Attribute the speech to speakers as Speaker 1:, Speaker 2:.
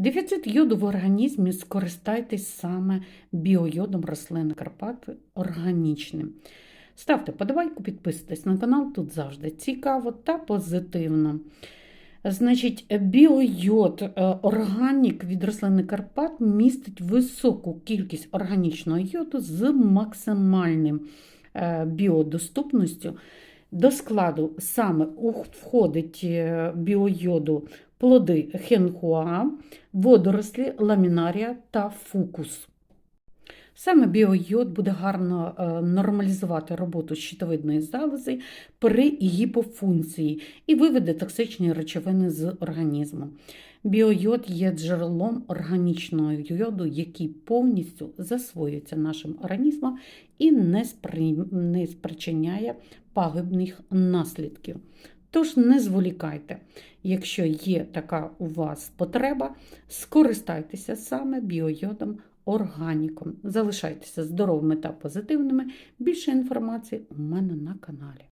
Speaker 1: Дефіцит йоду в організмі скористайтесь саме біойодом рослини Карпат органічним. Ставте подобайку, підписуйтесь на канал, тут завжди цікаво та позитивно. Значить, біойод е, органік від рослини Карпат містить високу кількість органічного йоду з максимальним е, біодоступністю. До складу саме входить е, біойоду плоди хенхуа, водорослі, ламінарія та фукус. Саме біойод буде гарно е, нормалізувати роботу щитовидної залози при гіпофункції і виведе токсичні речовини з організму. Біойод є джерелом органічного йоду, який повністю засвоюється нашим організмом і не спричиняє пагубних наслідків. Тож не зволікайте, якщо є така у вас потреба, скористайтеся саме біойодом органіком. Залишайтеся здоровими та позитивними. Більше інформації у мене на каналі.